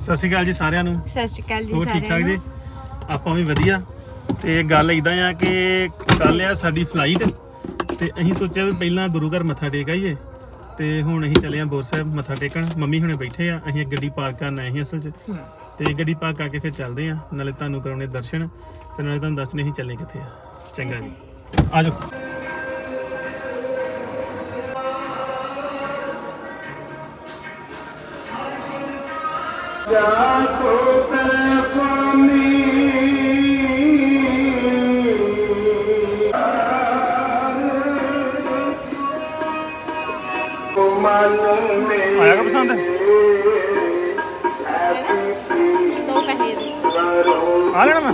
ਸਤਿ ਸ਼੍ਰੀ ਅਕਾਲ ਜੀ ਸਾਰਿਆਂ ਨੂੰ। ਸਤਿ ਸ਼੍ਰੀ ਅਕਾਲ ਜੀ ਹੋਰ ਠੀਕ ਸਾਰਿਆਂ ਠਾਕ ਜੀ? ਨੂੰ। ਆਪਾਂ ਵੀ ਵਧੀਆ। ਤੇ ਗੱਲ ਇਦਾਂ ਆ ਕਿ ਕੱਲ ਆ ਸਾਡੀ ਫਲਾਈਟ ਤੇ ਅਸੀਂ ਸੋਚਿਆ ਵੀ ਪਹਿਲਾਂ ਗੁਰੂ ਘਰ ਮੱਥਾ ਟੇਕ ਆਈਏ। ਤੇ ਹੁਣ ਅਸੀਂ ਚੱਲੇ ਆ ਬੋਰ ਸਾਹਿਬ ਮੱਥਾ ਟੇਕਣ। ਮੰਮੀ ਹੁਣੇ ਬੈਠੇ ਆ ਅਸੀਂ ਇੱਕ ਗੱਡੀ ਪਾਰਕ ਕਰਨ ਆਏ ਸੀ ਅਸਲ 'ਚ। ਤੇ ਗੱਡੀ ਪਾਰਕ ਕਰਕੇ ਫਿਰ ਚੱਲਦੇ ਆ। ਨਾਲੇ ਤੁਹਾਨੂੰ ਕਰਾਉਣੇ ਦਰਸ਼ਨ। ਤੇ ਨਾਲੇ ਤੁਹਾਨੂੰ ਦੱਸਣੇ ਅਸੀਂ ਚੱਲੇ ਕਿੱਥੇ ਆ। ਚੰਗਾ ਜੀ। ਆਜੋ ਆਇਆ ਕਾ ਪਸੰਦ? ਦੋ ਪੈਸੇ ਦੇ। ਆ ਲੈਣਾ ਮੈਂ।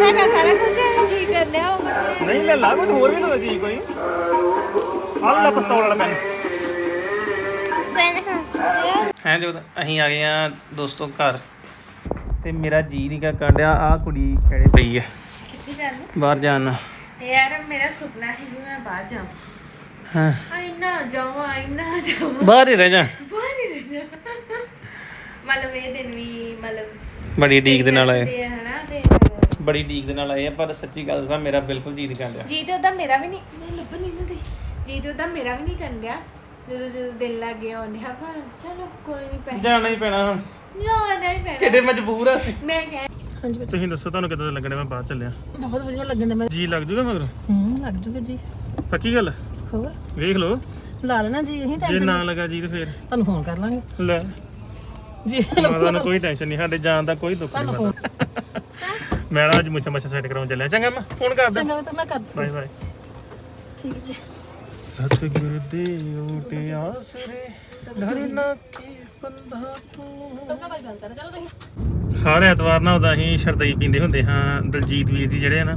ਹੈਗਾ ਸਾਰਾ ਕੁਝ ਹੈ ਕੀ ਕਰ ਲਿਆ ਉਹ ਕੁਝ ਨਹੀਂ। ਲੈ ਲਾ ਕੋਈ ਹੋਰ ਵੀ ਲੈ ਜੀ ਕੋਈ। ਆ ਲੈ ਪਿਸਤੌਲ ਵਾਲਾ ਪੈਨ ਹੈ ਜੋ ਅਸੀਂ ਆ ਗਏ ਆ ਦੋਸਤੋ ਘਰ। ਤੇ ਮੇਰਾ ਜੀ ਨਹੀਂ ਕਾ ਕਾਂਡਿਆ ਆ ਕੁੜੀ ਕਿਹੜੇ ਪਈ ਹੈ ਕਿੱਥੇ ਜਾਣਾ ਬਾਹਰ ਜਾਣ ਯਾਰ ਮੇਰਾ ਸੁਪਨਾ ਹੈ ਕਿ ਮੈਂ ਬਾਹਰ ਜਾਵਾਂ। ਹਾਂ। ਆਈ ਨਾ ਜਾਵਾਂ ਆਈ ਨਾ ਜਾਵਾਂ। ਬਾਹਰ ਹੀ ਰਹਿ ਜਾ। ਬਾਹਰ ਹੀ ਰਹਿ ਜਾ। ਮਤਲਬ ਇਹ ਦਿਨ ਵੀ ਮਤਲਬ ਬੜੀ ਡੀਕ ਦੇ ਨਾਲ ਆਏ। ਹਨਾ ਤੇ ਬੜੀ ਡੀਕ ਦੇ ਨਾਲ ਆਏ ਆ ਪਰ ਸੱਚੀ ਗੱਲ ਦੱਸਾਂ ਮੇਰਾ ਬਿਲਕੁਲ ਜੀ ਨਹੀਂ ਕਾਂਡਿਆ ਜੀ ਤੇ ਉਹਦਾ ਮੇਰਾ ਵੀ ਨਹੀਂ ਨਹੀਂ ਲੱਭਣ ਨਹੀਂ ਨਾ ਦੇ ਜੀ ਤੇ ਉਹਦਾ ਮੇਰਾ ਵੀ ਨਹੀਂ ਕਰਨ ਡਿਆ। ਜਦੋਂ ਜਦੋਂ ਦਿਲ ਲੱਗ ਗਿਆ ਉਹਨੇ ਪਰ ਚਲੋ ਕੋਈ ਨਹੀਂ ਪੈ ਜਾਣਾ ਹੀ ਪੈਣਾ ਹੁਣ। ਨਾ ਨਹੀਂ ਪੈਣਾ। ਕਿੱਡੇ ਮਜਬੂਰ ਆ ਮੈਂ ਕਹਿ ਤੁਸੀਂ ਦੱਸੋ ਤੁਹਾਨੂੰ ਕਿਦਾਂ ਲੱਗਣਾ ਮੈਂ ਬਾਹਰ ਚੱਲਿਆ। ਬਹੁਤ ਵਧੀਆ ਲੱਗਣ ਮੈਂ। ਜੀ ਲੱਗ ਜੂਗਾ ਮਗਰ? ਹੂੰ ਲੱਗ ਜੂਗਾ ਜੀ। ਪੱਕੀ ਗੱਲ? ਹੋਰ? ਵੇਖ ਲਓ। ਲਾ ਲੈਣਾ ਜੀ ਇਹੀ ਜੇ ਟੈਨਸ਼ਨ ਨਾ ਲੱਗਾ ਜੀ ਤੇ ਫੇਰ। ਤੁਹਾਨੂੰ ਫੋਨ ਕਰ ਲਾਂਗੇ। ਲੈ। ਜੀ ਮਾਤਾ ਨੂੰ ਕੋਈ ਟੈਨਸ਼ਨ ਨਹੀਂ ਸਾਡੇ ਜਾਣ ਦਾ ਕੋਈ ਦੁੱਖ ਨਹੀਂ ਤੁਹਾਨੂੰ ਮਾਤਾ। ਮੈਂ ਨਾ ਅੱਜ ਮੁੱਛਾਂ ਮੱਛਾਂ ਸੈੱਟ ਕਰਾਉਣ ਚੱਲਿਆ। ਚੰਗਾ ਮੈਂ ਫੋਨ ਕਰਦਾ ਚੰਗਾ ਤਾਂ ਮੈਂ ਕਰ ਦੂੰ ਬਾਏ ਬਾਏ ਠੀਕ ਜੀ। ਸਤਿਗੁਰ ਦੇ ਓਟੇ ਆਸਰੇ ਧਰਨਾ ਕੀ ਬੰਦਾ ਤੂੰ। ਹਰ ਐਤਵਾਰ ਨਾ ਉਦਾਂ ਅਸੀਂ ਸ਼ਰਦਈ ਪੀਂਦੇ ਹੁੰਦੇ ਹਾਂ, ਦਲਜੀਤ ਵੀਰ ਜੀ ਜਿਹੜੇ ਆ ਨਾ,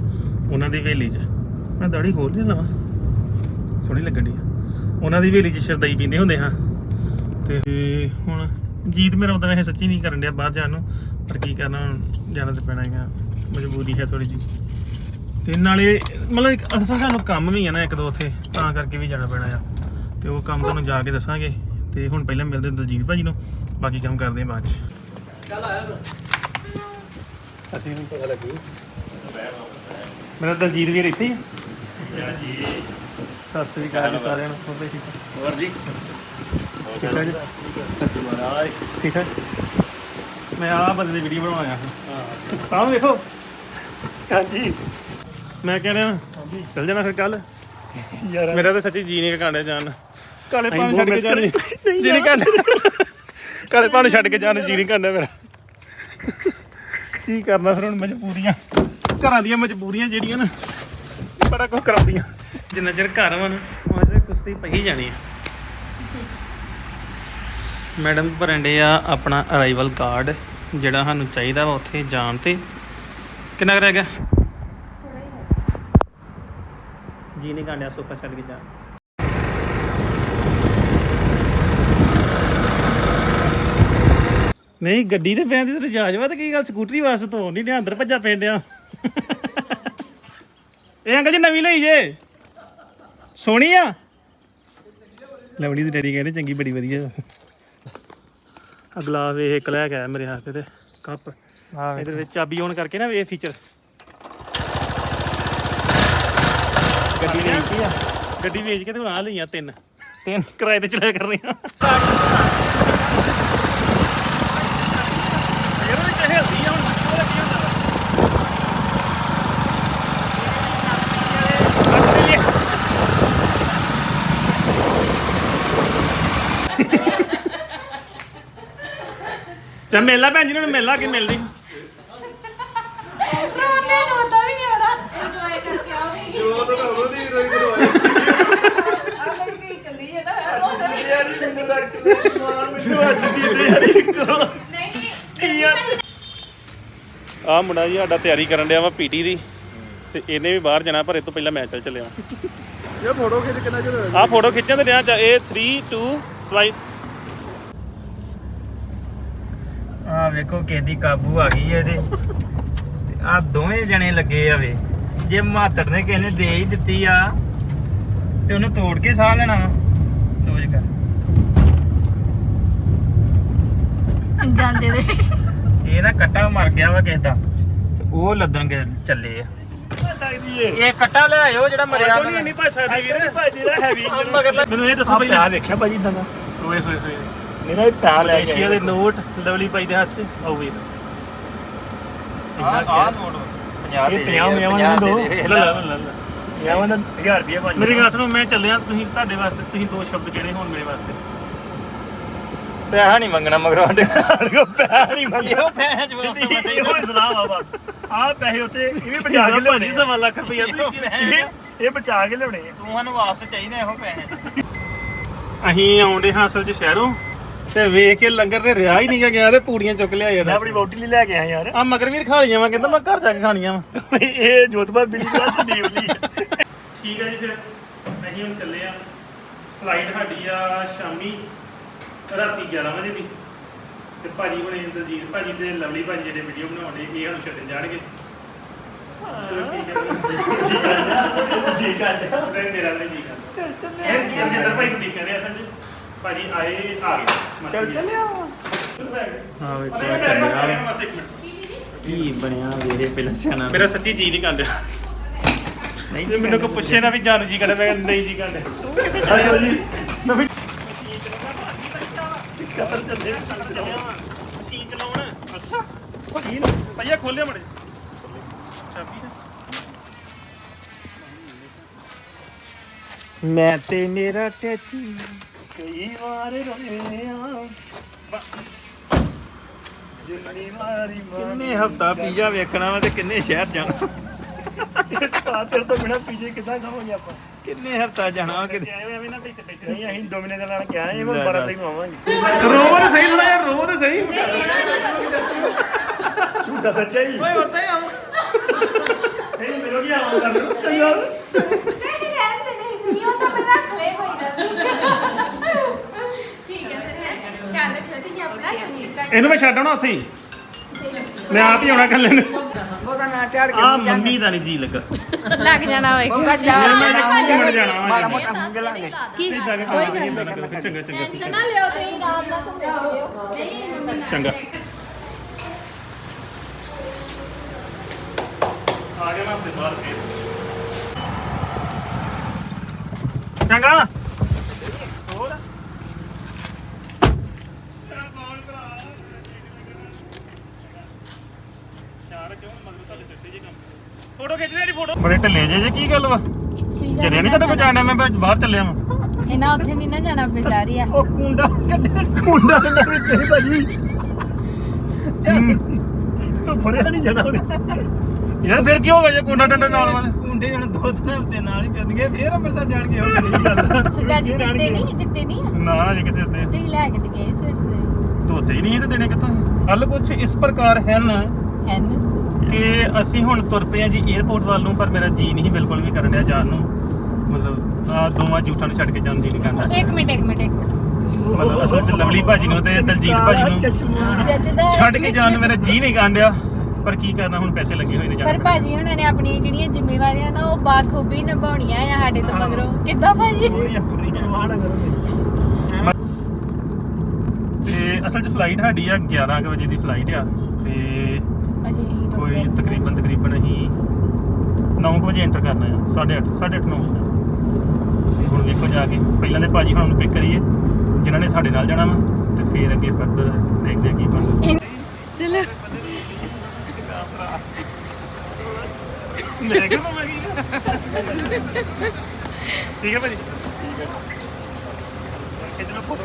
ਉਹਨਾਂ ਦੀ ਹਵੇਲੀ 'ਚ। ਮੈਂ ਦਾੜੀ ਖੋਲ ਨਹੀਂ ਲਵਾਂ ਸੋਹਣੀ ਲੱਗਣ ਦੀ ਉਹਨਾਂ ਦੀ ਹਵੇਲੀ 'ਚ ਸ਼ਰਦਈ ਪੀਂਦੇ ਹੁੰਦੇ ਹਾਂ। ਤੇ ਹੁਣ ਜੀਤ ਮੇਰਾ ਉਦਾਂ ਵੈਸੇ ਸੱਚੀ ਨਹੀਂ ਕਰਨ ਡਿਆ ਬਾਹਰ ਜਾਣ ਨੂੰ, ਪਰ ਕੀ ਕਰਨਾ, ਹੁਣ ਜਾਣਾ ਤਾਂ ਪੈਣਾ ਹੈਗਾ। ਮਜਬੂਰੀ ਹੈ ਥੋੜੀ ਜੀ ਤੇ ਨਾਲੇ ਮਤਲਬ ਇੱਕ ਅਸਲ ਸਾਨੂੰ ਕੰਮ ਵੀ ਹੈ ਨਾ ਇੱਕ ਦੋ ਉੱਥੇ ਤਾਂ ਕਰਕੇ ਵੀ ਜਾਣਾ ਪੈਣਾ ਆ। ਤੇ ਉਹ ਕੰਮ ਤੁਹਾਨੂੰ ਜਾ ਕੇ ਦੱਸਾਂਗੇ। ਤੇ ਹੁਣ ਪਹਿਲਾਂ ਮਿਲਦੇ ਹਾਂ ਦਲਜੀਤ ਭਾਜੀ ਨੂੰ ਬਾਕੀ ਕੰਮ ਕਰਦੇ ਹਾਂ ਬਾਅਦ 'ਚ। ਅਸੀਂ ਨੂੰ ਪਤਾ ਲੱਗੂ। ਮੇਰਾ ਦਲਜੀਤ ਵੀਰ ਇੱਥੇ ਹੀ ਆ। ਸਤਿ ਸ੍ਰੀ ਅਕਾਲ ਸਾਰਿਆਂ ਨੂੰ। ਹੋਰ ਠੀਕ? ਹੋਰ ਜੀ? ਠੀਕ ਠਾਕ ਜੀ? ਮਹਾਰਾਜ। ਠੀਕ ਹੈ ਮੈਂ ਆਹ ਬੰਦੇ ਦੀ ਵੀਡੀਓ ਬਣਾਉਣ ਆਇਆ ਹਾਂ। ਤਾਂ ਵੇਖੋ। ਹਾਂਜੀ। ਮੈਂ ਕਹਿ ਰਿਹਾ ਚੱਲ ਜਾਣਾ ਫਿਰ ਕੱਲ ਯਾਰ ਮੇਰਾ ਤਾਂ ਸੱਚੀ ਜੀ ਨਹੀਂ ਕਾਂਡਿਆ ਜਾਣ। ਕਾਲੇ ਪਾਣੀ ਛੱਡ ਕੇ ਜਾਣ। ਜੀ ਨਹੀਂ ਕਾਂਡਿਆ ਕਾਲੇ ਪਾਣੀ ਛੱਡ ਕੇ ਜਾਣ ਜੀ ਨਹੀਂ ਕਾਂਡਿਆ ਮੇਰਾ। ਕੀ ਕਰਨਾ ਫਿਰ ਹੁਣ ਮਜਬੂਰੀਆਂ? ਘਰਾਂ ਦੀਆਂ ਮਜਬੂਰੀਆਂ ਜਿਹੜੀਆਂ ਨਾ ਬੜਾ ਕੁਝ ਕਰਾਉਂਦੀਆਂ। ਜਿੰਨਾ ਚਿਰ ਘਰ ਵਾ ਨਾ ਉਹਨਾਂ ਚਿਰ ਸੁਸਤੀ ਪਈ ਜਾਣੀ ਹੈ ਮੈਡਮ ਭਰੰਡੇ ਆ ਆਪਣਾ ਅਰਾਈਵਲ ਕਾਰਡ ਜਿਹੜਾ ਸਾਨੂੰ ਚਾਹੀਦਾ ਵਾ ਉੱਥੇ ਜਾਣ ਤੇ। ਕਿੰਨਾ ਰਹਿ ਗਿਆ? ਜੀ ਨਹੀਂ ਕਾਂਡਿਆ ਸੋਫਾ ਛੱਡ ਕੇ ਜਾਣ ਨਹੀਂ ਗੱਡੀ ਤੇ ਪੈਂਦੀ ਤੇ ਰਜਾਜ ਵਾ ਤੇ ਕੀ ਗੱਲ ਸਕੂਟਰੀ ਵਾਸਤੇ ਤੋਂ ਨਹੀਂ ਅੰਦਰ ਭੱਜਾ ਪੈਂਦਿਆ ਇਹ ਅੰਕਲ ਜੀ ਨਵੀਂ ਲਈ ਜੇ। ਸੋਹਣੀ ਆ? ਲਵੜੀ ਦੀ ਡੈਡੀ ਕਹਿੰਦੇ ਚੰਗੀ ਬੜੀ ਵਧੀਆ। ਅਗਲਾ ਵੇ ਇੱਕ ਲੈ ਕੇ ਆਇਆ ਮੇਰੇ ਹੱਥ ਤੇ ਕੱਪ। ਇਹਦੇ ਵਿੱਚ ਚਾਬੀ ਔਨ ਕਰਕੇ ਨਾ ਇਹ ਫੀਚਰ ਗੱਡੀ ਵੇਚੀ ਆ। ਗੱਡੀ ਵੇਚ ਕੇ ਤੇ ਹੁਣ ਆ ਲਈਆਂ ਤਿੰਨ। ਤਿੰਨ। ਕਿਰਾਏ ਤੇ ਚਲਾਇਆ ਕਰ ਰਹੀਆਂ। ਯਾਰ ਉਹ ਚਾਹੇ ਹਲਦੀ ਆ ਹੁਣ ਉਹਦਾ ਕੀ ਹੁੰਦਾ ਚਾ ਮੇਲਾ ਭੈਣ ਜੀ ਨੂੰ ਮੇਲਾ ਕਿ ਮਿਲਦੀ ਉਹਨੇ ਨੂੰ ਤਾਂ ਵੀ ਨਹੀਂ ਆਉਣਾ ਇੰਜੋਏ ਕਰਕੇ ਆਉਣੀ ਆ ਮੁੰਡਾ ਜੀ ਸਾਡਾ ਤਿਆਰੀ ਕਰਨ ਡਿਆ ਵਾ ਪੀਟੀ ਦੀ ਤੇ ਇਹਨੇ ਵੀ ਬਾਹਰ ਜਾਣਾ ਪਰ ਇਹ ਤੋਂ ਪਹਿਲਾਂ ਮੈਂ ਚੱਲ ਚੱਲਿਆ। ਇਹ ਫੋਟੋ ਖਿੱਚ ਕਿੰਨਾ ਚਿਰ ਆ ਫੋਟੋ ਖਿੱਚਣ ਤੇ ਡਿਆ ਚਾ ਇਹ 3 2 ਸਲਾਈਡ ਆ ਵੇਖੋ ਕਿਹਦੀ ਕਾਬੂ ਆ ਗਈ ਇਹਦੇ। ਤੇ ਆ ਦੋਵੇਂ ਜਣੇ ਲੱਗੇ ਆ ਵੇ। ਜੇ ਮਾਤੜ ਨੇ ਕਿਸੇ ਨੇ ਦੇ ਹੀ ਦਿੱਤੀ ਆ ਤੇ ਉਹਨੂੰ ਤੋੜ ਕੇ ਸਾਹ ਲੈਣਾ। ਦੋਜ ਕਰ। ਜਾਂਦੇ ਦੇ ਇਹ ਨਾ ਕੱਟਾ ਮਰ ਗਿਆ ਵਾ ਕਿਸੇ ਦਾ। ਤੇ ਉਹ ਲੱਦਣ ਕੇ ਚੱਲੇ ਆ। ਇਹ ਕੱਟਾ ਲੈ ਆਇਓ ਜਿਹੜਾ ਮਰਿਆ ਵਾ। ਨਹੀਂ ਭੱਜ ਸਕਦੀ ਵੀਰ। ਭਾਜੀ ਦਾ ਹੈਵੀ ਮਗਰ ਮੈਨੂੰ ਇਹ ਦੱਸੋ ਆ ਪਹਿਲਾਂ ਪਿਆ। ਵੇਖਿਆ ਭਾਜੀ ਇਦਾਂ ਦਾ? ਓਏ ਹੋਏ ਹੋਏ। ਮੇਰਾ ਇਹ ਪਿਆ ਲੈ ਮਲੇਸ਼ੀਆ ਦੇ ਨੋਟ ਲਵਲੀ ਭਾਈ ਦੇ ਹੱਥ 'ਚ। ਆਓ ਵੀਰ ਆਹ ਆਹ ਨੋਟ। 50 ਇਹ ਦੇ ਪੰਜਾਹ ਦੇ, ਪੰਜਾਹ ਪੰਜਾਹ ਦੋ। ਲੈ ਲੈ ਲੈ ਦਾ 1000 ਰੁਪਏ ਭਾਜੀ ਮੇਰੀ ਗੱਲ ਸੁਣੋ ਮੈਂ ਚੱਲਿਆ ਤੁਸੀਂ ਤੁਹਾਡੇ ਵਾਸਤੇ ਤੁਸੀਂ ਦੋ ਸ਼ਬਦ ਕਿਹੜੇ ਹੋਣ ਮੇਰੇ ਵਾਸਤੇ। ਪੈਸਾ ਨਹੀਂ ਮੰਗਣਾ ਮਗਰੋਂ ਸਾਡੇ ਕੋ ਪੈਸਾ ਨਹੀਂ ਮੰਗਿਆ ਇਹੋ ਪੈਸੇ ਚ ਵਾਪਸ ਸਿੱਧੀ ਇਹੋ ਸਲਾਹ ਆ ਬਸ। ਆ ਪੈਸੇ ਉੱਤੇ ਇਹ ਵੀ ਬਚਾ ਕੇ ਲਿਆਉਣੇ ਸਵਾ ਲੱਖ ਰੁਪਇਆ ਇਹੋ ਬਚਾ ਕੇ ਲਿਆਉਣੇ ਆ। ਤੂੰ ਸਾਨੂੰ ਵਾਪਸ ਚਾਹੀਦੇ ਇਹੋ ਪੈਸੇ। ਅਸੀਂ ਆਉਂਦੇ ਹਾਂ ਅਸਲ 'ਚ ਸ਼ਹਿਰੋਂ ਤੇ ਵੇਖ ਕੇ ਲੰਗਰ ਤੇ ਰਿਹਾ ਹੀ ਨਹੀਂ ਗਿਆ ਤੇ ਪੂੜੀਆਂ ਚੁੱਕ ਲਿਆ ਮੈਂ ਯਾਰ ਆਪਣੀ ਵੋਟੀ ਲਈ ਲੈ ਕੇ ਆਇਆ ਯਾਰ। ਆ ਮਗਰ ਵੀਰ ਖਾ ਲਈਆਂ ਵਾ ਕਹਿੰਦਾ ਮੈਂ ਘਰ ਜਾ ਕੇ ਖਾਣੀਆਂ ਵਾ। ਇਹ ਜੋਤਬਾ ਬਿਲੀ ਦਾ ਸੰਦੀਪ ਲਈ ਠੀਕ ਹੈ ਜੀ ਫਿਰ ਅਸੀਂ ਹੁਣ ਚੱਲੇ ਆ। ਫਲਾਈਟ ਸਾਡੀ ਆ ਸ਼ਾਮੀ। ਰਾਤੀ 11 ਵਜੇ ਦੀ। ਤੇ ਭਾਜੀ ਹੁਣੇ ਦਲਜੀਤ ਭਾਜੀ ਤੇ ਲਵਲੀ ਭਾਜੀ ਜਿਹੜੇ ਵੀਡੀਓ ਬਣਾਉਂਦੇ ਇਹ ਹੁਣ ਛੱਡਣ ਜਾਣਗੇ। ਚਲੋ ਠੀਕ ਹੈ। ਜੀ ਕਰ ਮੈਂ ਮੇਰਾ ਵੀ ਜੀ ਕਰਦਾ ਇਹ ਜਿੰਦਰ ਭਾਈ ਨੂੰ ਕਹਿੰਦੇ ਅਸਲ ਚ? ਭਾਜੀ ਆਏ ਆ ਗਏ। ਚੱਲ ਚੱਲਿਆ ਹਾਂ ਵੇ ਕੀ ਬਣਿਆ ਵੇਰੇ ਪਹਿਲਾਂ ਸਿਆਣਾ ਮੇਰਾ ਸੱਚੀ ਜੀ ਨਹੀਂ ਕਰਦਾ। ਨਹੀਂ ਜੇ ਮੈਨੂੰ ਪੁੱਛੇ ਨਾ ਵੀ ਜਾਨੂ ਜੀ ਕਰਦਾ ਮੈਂ ਨਹੀਂ ਜੀ ਕਰਦਾ। ਆਜੋ ਜੀ। ਨਵੀਂ ਕਤਰ ਚੱਲੇ ਮਸ਼ੀਨ ਚਲਾਉਣ ਅੱਛਾ ਮਸ਼ੀਨ ਪਈਆ ਖੋਲਿਆ ਮੜੇ ਚਾਬੀ ਨਾ ਮੈਂ ਤੇ ਮੇਰਾ ਟੈਚੀ ਕਈ ਵਾਰ ਰੋਏ ਆ। ਜਿੰਨੀ ਵਾਰੀ ਕਿੰਨੇ ਹਫਤਾ ਪੀਜ਼ਾ ਵੇਖਣਾ ਵਾ ਤੇ ਕਿੰਨੇ ਸ਼ਹਿਰ ਜਾਣਾ। ਖਾਤਰ ਤੋਂ ਬਿਨਾ ਪੀਜੇ ਕਿੱਦਾਂ ਖਾਵਾਂਗੇ ਆਪਾਂ? ਕਿੰਨੇ ਹਫਤਾ ਜਾਣਾ ਕਿਤੇ? ਐਵੇਂ ਨਾ ਤੇ ਇੱਥੇ ਨਹੀਂ ਅਸੀਂ ਡੋਮਿਨੇ ਦੇ ਨਾਲ ਕਿਹਾ ਇਹ ਮੈਂ 12 ਤਰੀਕ ਨੂੰ ਆਵਾਂਗੇ। ਰੋ ਤੇ ਸਹੀ ਥੋੜਾ ਯਾਰ ਰੋ ਤੇ ਸਹੀ। ਝੂਠਾ ਸੱਚਾ ਹੀ। ਓਏ ਹੁੰਦਾ ਹੀ ਆਉਂ ਨਹੀਂ ਮੈਨੂੰ ਕੀ ਆਵਾਂ ਕਰ ਇਹਨੂੰ ਮੈਂ ਛੱਡ ਆਉਣਾ ਉੱਥੇ ਹੀ। ਮੈਂ ਆਪ ਹੀ ਆਉਣਾ ਕੱਲੇ ਨੂੰ। ਉਹਦਾ ਨਾਂ ਚੜ ਆ ਮੰਮੀ ਦਾ ਨਹੀਂ ਜੀ ਲੱਗਾ। ਲੱਗ ਜਾਣਾ ਹੋਏਗਾ ਉਹਦਾ ਜਾ ਘੁੰਮਣ ਜਾਣਾ ਵਾ। ਮਾੜਾ ਮੋਟਾ ਮੁੰਗ ਲਾਂਗੇ ਕੀ ਇਦਾਂ ਕਿ ਹਾਂ ਇਦਾਂ ਨਾ ਕਰੋ ਫਿਰ ਚੰਗਾ ਚੰਗਾ ਠੀਕ ਹੈ। ਨਾ ਲਿਓ ਤੁਸੀਂ ਆਰਾਮ ਨਾਲ ਘੁੰਮਦੇ ਰਹੋ ਨਹੀਂ ਚੰਗਾ। ਆ ਗਿਆ ਮੈਂ ਆਪਣੇ ਬਾਹਰ ਫੇਰ। ਚੰਗਾ ਹੋਰ ਤੇਰਾ ਕੌਣ ਭਰਾ ਯਾਰ ਕਿਉਂ ਮਗਰ ਤੁਹਾਡੇ ਸਿੱਟੇ ਜੀ ਕੰਮ ਫੋਟੋ ਖਿੱਚ ਲੈ ਜੀ ਫੋਟੋ। ਬੜੇ ਢਿੱਲੇ ਜੇ ਜੇ ਕੀ ਗੱਲ ਵਾ? ਜਰਿਆ ਨਹੀਂ ਤੁਹਾਡੇ ਕੋਲ ਜਾਣਾ? ਮੈਂ ਬਾਹਰ ਚੱਲਿਆ ਵਾਂ। ਇਹਨਾਂ ਉੱਥੇ ਨਹੀਂ ਨਾ ਜਾਣਾ ਬੇਜ਼ਾਰੀ ਆ। ਉਹ ਕੁੰਡਾ ਕੱਢ ਕੁੰਡਾ ਦੇ ਵਿੱਚ ਹੀ ਭਾਜੀ। ਤੂੰ ਫੜਿਆ ਨਹੀਂ ਜਾਣਾ ਉਹਦੇ। ਯਾਰ ਫਿਰ ਕੀ ਹੋ ਗਿਆ ਜੇ ਕੁੰਡਾ ਡੰਡਾ ਨਾਲ ਵਾਲੇ? ਕੁੰਡੇ ਜਣ ਦੋ ਤਿੰਨ ਹਫ਼ਤੇ ਨਾਲ ਹੀ ਫਿਰਨਗੇ ਫੇਰ ਅੰਮ੍ਰਿਤਸਰ ਜਾਣਗੇ ਹੋਰ ਸਹੀ ਗੱਲ ਸੁਗਾ ਜੀ ਦਿੱਤੇ ਨਹੀਂ ਦਿੱਤੇ ਨਹੀਂ। ਨਾ ਜੇ ਕਿਤੇ ਉੱਤੇ ਤੁਸੀਂ ਲੈ ਕੇ ਤੇ ਗਏ ਸਵੇਰੇ ਸਵੇਰੇ ਧੋਤੇ ਹੀ ਨਹੀਂ ਇਹ ਤੇ ਦੇਣੇ ਕਿੱਥੋਂ? ਹੱਲ ਕੁਝ ਇਸ ਪ੍ਰਕਾਰ ਹਨ ਹੈਨ ਕਿ ਅਸੀਂ ਹੁਣ ਤੁਰ ਪਏ ਆ ਜੀ 에어ਪੋਰਟ ਵੱਲ ਨੂੰ ਪਰ ਮੇਰਾ ਜੀ ਨਹੀਂ ਬਿਲਕੁਲ ਵੀ ਕਰਨ ਡਿਆ ਜਾਣ ਨੂੰ। ਮਤਲਬ ਆ ਦੋਵਾਂ ਝੂਠਾਂ ਨੂੰ ਛੱਡ ਕੇ ਜਾਣ ਨੂੰ ਜੀ ਨਹੀਂ ਕਰਦਾ ਇੱਕ ਮਿੰਟ ਇੱਕ ਮਿੰਟ ਇੱਕ ਮਿੰਟ। ਮਤਲਬ ਅਸਲ ਚ ਲਵਲੀ ਭਾਜੀ ਨੂੰ ਤੇ ਦਲਜੀਤ ਭਾਜੀ ਨੂੰ ਜੱਜਦਾ ਛੱਡ ਕੇ ਜਾਣ ਨੂੰ ਮੇਰਾ ਜੀ ਨਹੀਂ ਕਾਂਡਿਆ ਪਰ ਕੀ ਕਰਨਾ ਹੁਣ ਪੈਸੇ ਲੱਗੇ ਹੋਏ ਨੇ ਪਰ ਜਾਣ। ਭਾਜੀ ਹੁਣਾਂ ਨੇ ਆਪਣੀ ਜਿਹੜੀਆਂ ਜ਼ਿੰਮੇਵਾਰੀਆਂ ਨਾ ਉਹ ਬਾਖੂਬੀ ਨਿਭਾਉਣੀਆਂ ਆ ਸਾਡੇ ਤੋਂ ਮਗਰੋਂ। ਕਿੱਦਾਂ ਭਾਜੀ? ਤੇ ਅਸਲ ਚ ਫਲਾਈਟ ਸਾਡੀ ਆ 11 ਕੁ ਵਜੇ ਦੀ ਫਲਾਈਟ ਆ। ਤੇ ਅਜੇ ਕੋਈ ਤਕਰੀਬਨ ਤਕਰੀਬਨ ਅਸੀਂ 9 ਵਜੇ ਐਂਟਰ ਕਰਨਾ ਆ 8:30 8:30 9 ਵਜੇ। ਹੁਣ ਵੇਖੋ ਜਾ ਕੇ ਪਹਿਲਾਂ ਤੇ ਭਾਜੀ ਹੁਣ ਨੂੰ ਪਿਕ ਕਰੀਏ ਜਿਨ੍ਹਾਂ ਨੇ ਸਾਡੇ ਨਾਲ ਜਾਣਾ ਵਾ ਤੇ ਫਿਰ ਅੱਗੇ ਫਰਦਰ ਦੇਖਦੇ ਆ ਕੀ ਬਣਦਾ। ਚਲੋ। ਲੈ ਕੇ ਮੈਂ ਕੀ ਠੀਕ ਹੈ ਭਾਜੀ? ਖਿੱਚ ਲਓ ਫੋਟੋ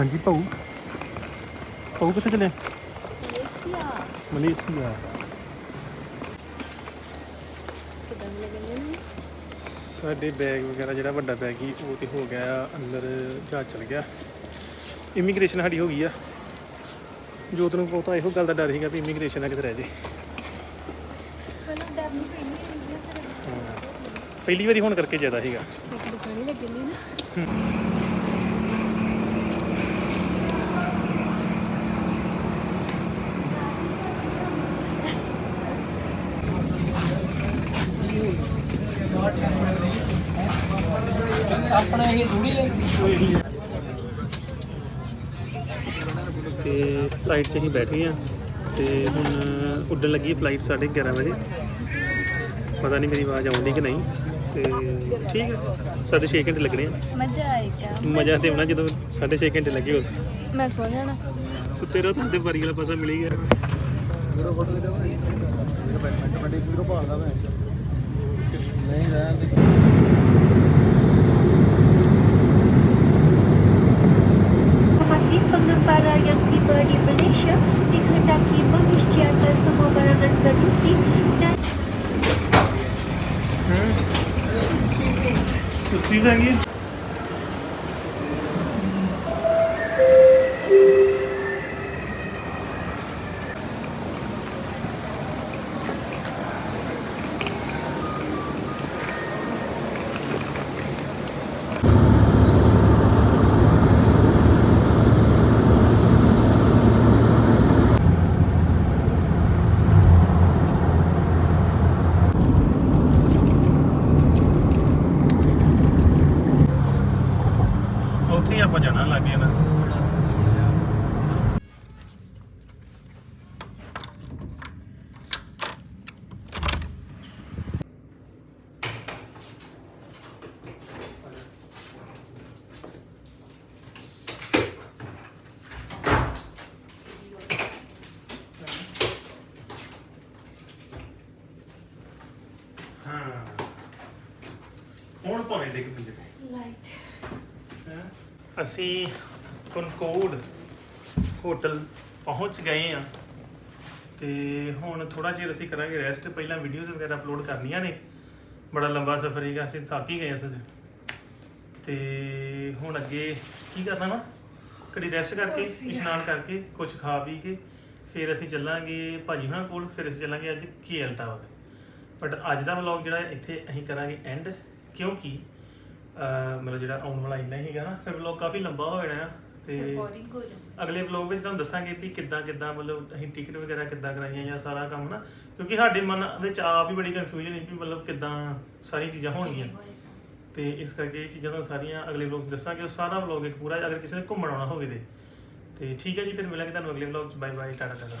ਹਾਂਜੀ ਭਾਊ। ਭਾਊ ਕਿੱਥੇ ਚਲੇ? ਮਲੇਸ਼ੀਆ। ਸਾਡੇ ਬੈਗ ਵਗੈਰਾ ਜਿਹੜਾ ਵੱਡਾ ਬੈਗ ਸੀ ਉਹ ਤੇ ਹੋ ਗਿਆ ਆ, ਅੰਦਰ ਜਹਾਜ਼ ਚਲ ਗਿਆ। ਇਮੀਗ੍ਰੇਸ਼ਨ ਸਾਡੀ ਹੋ ਗਈ ਆ। ਜੋਤ ਨੂੰ ਬਹੁਤਾ ਇਹੋ ਗੱਲ ਦਾ ਡਰ ਸੀਗਾ ਵੀ ਇਮੀਗ੍ਰੇਸ਼ਨ ਆ ਕਿਤੇ ਰਹਿ ਜੇ। ਹਾਂ। ਪਹਿਲੀ ਵਾਰੀ ਹੁਣ ਕਰਕੇ ਜ਼ਿਆਦਾ ਸੀਗਾ। ਲੱਗਣੀ ਨਾ। ਇਹ ਥੋੜੀ ਹੈ ਤੇ ਫਲਾਈਟ 'ਚ ਅਸੀਂ ਬੈਠ ਗਏ ਆ ਤੇ ਹੁਣ ਉੱਡਣ ਲੱਗੀ ਫਲਾਈਟ 11:30 ਵਜੇ। ਪਤਾ ਨਹੀਂ ਮੇਰੀ ਆਵਾਜ਼ ਆਉਂਦੀ ਕਿ ਨਹੀਂ। ਤੇ ਠੀਕ ਹੈ ਸਾਢੇ ਛੇ ਘੰਟੇ ਲੱਗਣੇ ਆ। ਮਜ਼ਾ ਆਏਗਾ ਮਜ਼ਾ ਤੇ ਆਉਣਾ ਜਦੋਂ ਸਾਢੇ ਛੇ ਘੰਟੇ ਲੱਗੇ ਹੋ ਮੈਂ ਸੋ ਜਾਣਾ। ਸੁੱਤੇ ਰਹੋ ਤੁਹਾਡੇ ਵਾਰੀ ਵਾਲਾ ਪਾਸਾ ਮਿਲ ਹੀ ਗਿਆ। tim pengembara yang tiba di Malaysia dikehendaki mengisytiharkan semua barangan produksi dan Hmm. Lagi. Lagi. ਦੇ ਕੇ ਪਿੰਦੇ ਤੇ ਲਾਈਟ ਹੈਂ। ਅਸੀਂ ਕਨਕੋਡ ਹੋਟਲ ਪਹੁੰਚ ਗਏ ਆ ਤੇ ਹੁਣ ਥੋੜਾ ਜਿਹਾ ਅਸੀਂ ਕਰਾਂਗੇ ਰੈਸਟ ਪਹਿਲਾਂ ਵੀਡੀਓਜ਼ ਵਗੈਰਾ ਅਪਲੋਡ ਕਰਨੀਆਂ ਨੇ। ਬੜਾ ਲੰਬਾ ਸਫ਼ਰ ਹੈਗਾ ਅਸੀਂ ਥੱਕ ਹੀ ਗਏ ਅਸਲ 'ਚ ਤੇ ਹੁਣ ਅੱਗੇ ਕੀ ਕਰਨਾ ਵਾ? ਕੜੀ ਰੈਸਟ ਕਰਕੇ ਇਸ਼ਨਾਨ ਕਰਕੇ ਕੁਝ ਖਾ ਪੀ ਕੇ ਫਿਰ ਅਸੀਂ ਚੱਲਾਂਗੇ ਭਾਜੀ ਹੁਣਾਂ ਕੋਲ ਫਿਰ ਅਸੀਂ ਚੱਲਾਂਗੇ ਅੱਜ ਕੇਐਲ ਟਾਵਰ ਬਟ ਅੱਜ ਦਾ ਵਲੌਗ ਜਿਹੜਾ ਇੱਥੇ ਅਸੀਂ ਕਰਾਂਗੇ ਐਂਡ ਕਿਉਂਕਿ ਅਹ ਮਤਲਬ ਜਿਹੜਾ ਆਉਣ ਵਾਲਾ ਇੰਨਾ ਹੀ ਹੈਗਾ ਨਾ ਫਿਰ ਵਲੌਗ ਕਾਫੀ ਲੰਬਾ ਹੋ ਜਾਣਾ ਆ ਤੇ ਬੋਰਿੰਗ ਹੋ ਜਾਂਦਾ ਅਗਲੇ ਵਲੌਗ ਵਿੱਚ ਤੁਹਾਨੂੰ ਦੱਸਾਂਗੇ ਵੀ ਕਿੱਦਾਂ ਕਿੱਦਾਂ ਮਤਲਬ ਅਸੀਂ ਟਿਕਟ ਵਗੈਰਾ ਕਿੱਦਾਂ ਕਰਾਈਆਂ ਜਾਂ ਸਾਰਾ ਕੰਮ ਨਾ ਕਿਉਂਕਿ ਸਾਡੇ ਮਨ ਵਿੱਚ ਆਪ ਹੀ ਬੜੀ ਕਨਫਿਊਜ਼ਨ ਹੈ ਵੀ ਮਤਲਬ ਕਿੱਦਾਂ ਸਾਰੀਆਂ ਚੀਜ਼ਾਂ ਹੋਣਗੀਆਂ। ਤੇ ਇਸ ਕਰਕੇ ਇਹ ਚੀਜ਼ਾਂ ਤੁਹਾਨੂੰ ਸਾਰੀਆਂ ਅਗਲੇ ਵਲੌਗ 'ਚ ਦੱਸਾਂਗੇ ਉਹ ਸਾਰਾ ਵਲੌਗ ਇੱਕ ਪੂਰਾ ਅਗਰ ਕਿਸੇ ਨੇ ਘੁੰਮਣ ਆਉਣਾ ਹੋਵੇ ਤੇ। ਤੇ ਠੀਕ ਹੈ ਜੀ ਫਿਰ ਮਿਲਾਂਗੇ ਤੁਹਾਨੂੰ ਅਗਲੇ ਵਲੌਗ 'ਚ। Bye bye Tata Tata